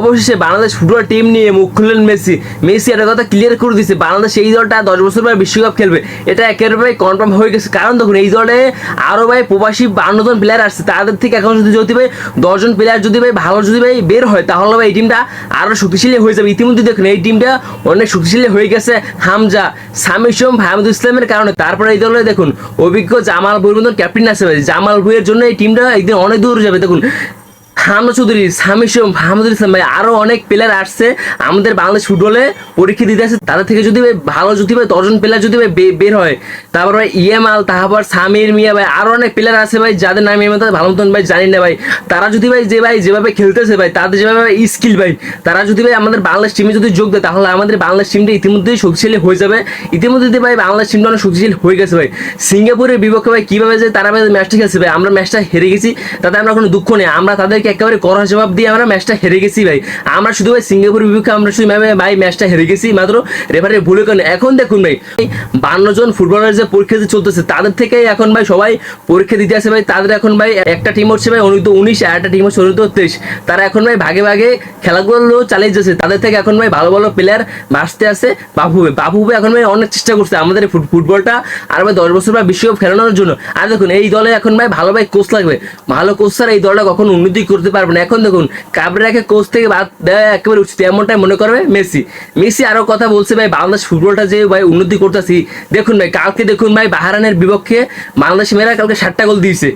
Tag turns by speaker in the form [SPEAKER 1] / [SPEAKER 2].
[SPEAKER 1] অবশেষে Bangladesh football team নিয়ে মুখ খুললেন মেসি। মেসি একটা কথা ক্লিয়ার করে দিয়েছে বাংলাদেশ এই দলটা দশ বছর পরে বিশ্বকাপ খেলবে। এটা একেবারে কনফার্ম হয়ে গেছে। কারণ দেখুন, এই দলে আরও ভাই প্রবাসী বান্নজন প্লেয়ার আসছে। তাদের থেকে এখন যদি যদি ভাই দশজন প্লেয়ার যদি ভাই ভালো যদি ভাই বের হয়, তাহলে ভাই এই টিমটা আরও শক্তিশালী হয়ে যাবে। ইতিমধ্যে দেখুন, এই টিমটা অনেক শক্তিশালী হয়ে গেছে। হামজা সামিসম ফাহমুদ ইসলামের কারণে। তারপরে এই দলে দেখুন, অভিজ্ঞ জামাল বইয়ের মতন ক্যাপ্টেন আছে জামাল বইয়ের জন্য এই টিমটা একদিন অনেক দূর যাবে। দেখুন হামদ চৌধুরী সামিসম মাহমুদুল ইসলাম ভাই আরও অনেক প্লেয়ার আসছে। আমাদের বাংলাদেশ ফুটবলে পরীক্ষা দিতে আসে। তাদের থেকে যদি ভাই, ভালো যদি ভাই, দশজন প্লেয়ার যদি ভাই বের হয়, তারপর ভাই ইএমআল তারপর সামির, মিয়া ভাই আরও অনেক প্লেয়ার আছে ভাই, যাদের নাম আমি ভালো মতন ভাই জানি না ভাই। তারা যদি ভাই, যে ভাই, যেভাবে খেলতেছে ভাই, তাদের যেভাবে স্কিল ভাই, তারা যদি ভাই আমাদের বাংলাদেশ টিমে যদি যোগ দেয়, তাহলে আমাদের বাংলাদেশ টিমটা ইতিমধ্যেই শক্তিশালী হয়ে যাবে। ইতিমধ্যে ভাই, বাংলাদেশ টিমটা অনেক শক্তিশালী হয়ে গেছে ভাই। সিঙ্গাপুরের বিপক্ষে ভাই, কীভাবে যে তারা ভাই ম্যাচটা খেলছে ভাই, আমরা ম্যাচটা হেরে গেছি, তাতে আমরা কোনো দুঃখ নেই। আমরা তাদেরকে একেবারে কড়া জবাব দিয়ে আমরা ম্যাচটা হেরে গেছি ভাই। আমরা শুধু ভাই সিঙ্গাপুরের বিপক্ষে আমরা শুধু ভাই ম্যাচটা হেরে গেছি, মাত্র রেফারি ভুলে কেন এখন দেখুন ভাই, বান্ন জন ফুটবলার যে পরীক্ষা চলতেছে, তাদের থেকে এখন ভাই সবাই পরীক্ষা দিতে আসে ভাই। তাদের এখন ভাই একটা টিম হচ্ছে ভাই অনূর্ধ্ব উনিশ, আর একটা টিম হচ্ছে অনূর্ধ্ব তেইশ। তারা এখন ভাই ভাগে ভাগে খেলাগুলো চালিয়ে যাচ্ছে। তাদের থেকে এখন ভাই ভালো ভালো প্লেয়ার বাঁচতে আসে। বাবু ভাই এখন ভাই অনেক চেষ্টা করছে আমাদের ফুটবলটা আর ভাই দশ বছর ভাই বিশ্বকাপ খেলানোর জন্য। আর দেখুন, এই দলে এখন ভাই ভালো ভাই কোচ লাগবে। ভালো কোচ ছাড়া এই দলটা কখন উন্নতি করতে পারবে না। এখন দেখুন কাবরাকে কোচ থেকে বাদ দেওয়া একেবারে উচিত, এমনটাই মনে করবে মেসি। মেসি আরও কথা বলছে, ভাই, বাংলাদেশ ফুটবলটা যে ভাই উন্নতি করতেছি, দেখুন ভাই, কালকে দেখুন ভাই বাহারানের বিপক্ষে বাংলাদেশ মেয়েরা কালকে ষাটটা গোল দিয়েছে।